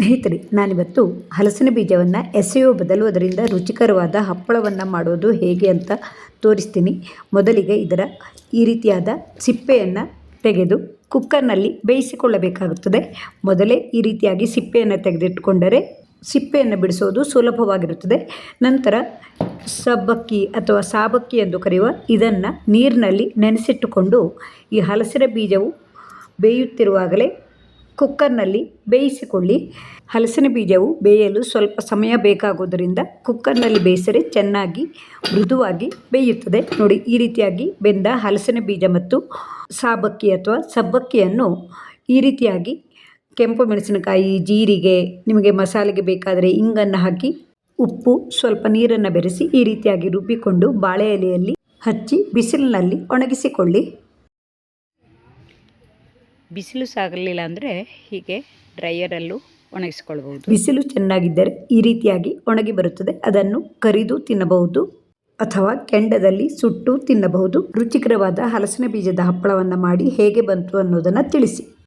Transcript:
ಸ್ನೇಹಿತರೆ, ನಾನಿವತ್ತು ಹಲಸಿನ ಬೀಜವನ್ನು ಎಸೆಯೋ ಬದಲು ಅದರಿಂದ ರುಚಿಕರವಾದ ಹಪ್ಪಳವನ್ನು ಮಾಡೋದು ಹೇಗೆ ಅಂತ ತೋರಿಸ್ತೀನಿ. ಮೊದಲಿಗೆ ಇದರ ಈ ರೀತಿಯಾದ ಸಿಪ್ಪೆಯನ್ನು ತೆಗೆದು ಕುಕ್ಕರ್ನಲ್ಲಿ ಬೇಯಿಸಿಕೊಳ್ಳಬೇಕಾಗುತ್ತದೆ. ಮೊದಲೇ ಈ ರೀತಿಯಾಗಿ ಸಿಪ್ಪೆಯನ್ನು ತೆಗೆದಿಟ್ಟುಕೊಂಡರೆ ಸಿಪ್ಪೆಯನ್ನು ಬಿಡಿಸೋದು ಸುಲಭವಾಗಿರುತ್ತದೆ. ನಂತರ ಸಬ್ಬಕ್ಕಿ ಅಥವಾ ಸಾಬಕ್ಕಿ ಎಂದು ಕರೆಯುವ ಇದನ್ನು ನೀರಿನಲ್ಲಿ ನೆನೆಸಿಟ್ಟುಕೊಂಡು ಈ ಹಲಸಿನ ಬೀಜವು ಬೇಯುತ್ತಿರುವಾಗಲೇ ಕುಕ್ಕರ್ನಲ್ಲಿ ಬೇಯಿಸಿಕೊಳ್ಳಿ. ಹಲಸಿನ ಬೀಜವು ಬೇಯಲು ಸ್ವಲ್ಪ ಸಮಯ ಬೇಕಾಗುವುದರಿಂದ ಕುಕ್ಕರ್ನಲ್ಲಿ ಬೇಯಿಸಿದರೆ ಚೆನ್ನಾಗಿ ಮೃದುವಾಗಿ ಬೇಯುತ್ತದೆ. ನೋಡಿ, ಈ ರೀತಿಯಾಗಿ ಬೆಂದ ಹಲಸಿನ ಬೀಜ ಮತ್ತು ಸಾಬಕ್ಕಿ ಅಥವಾ ಸಬ್ಬಕ್ಕಿಯನ್ನು ಈ ರೀತಿಯಾಗಿ ಕೆಂಪು ಮೆಣಸಿನಕಾಯಿ, ಜೀರಿಗೆ, ನಿಮಗೆ ಮಸಾಲೆಗೆ ಬೇಕಾದರೆ ಇಂಗನ್ನು ಹಾಕಿ, ಉಪ್ಪು, ಸ್ವಲ್ಪ ನೀರನ್ನು ಬೆರೆಸಿ ಈ ರೀತಿಯಾಗಿ ರುಬ್ಬಿಕೊಂಡು ಬಾಳೆ ಎಲೆಯಲ್ಲಿ ಹಚ್ಚಿ ಬಿಸಿಲಿನಲ್ಲಿ ಒಣಗಿಸಿಕೊಳ್ಳಿ. ಬಿಸಿಲು ಸಾಗಲಿಲ್ಲ ಅಂದರೆ ಹೀಗೆ ಡ್ರೈಯರಲ್ಲೂ ಒಣಗಿಸ್ಕೊಳ್ಬೋದು ಬಿಸಿಲು ಚೆನ್ನಾಗಿದ್ದರೆ ಈ ರೀತಿಯಾಗಿ ಒಣಗಿ ಬರುತ್ತದೆ. ಅದನ್ನು ಕರಿದು ತಿನ್ನಬಹುದು ಅಥವಾ ಕೆಂಡದಲ್ಲಿ ಸುಟ್ಟು ತಿನ್ನಬಹುದು. ರುಚಿಕರವಾದ ಹಲಸಿನ ಬೀಜದ ಹಪ್ಪಳವನ್ನು ಮಾಡಿ ಹೇಗೆ ಬಂತು ಅನ್ನೋದನ್ನು ತಿಳಿಸಿ.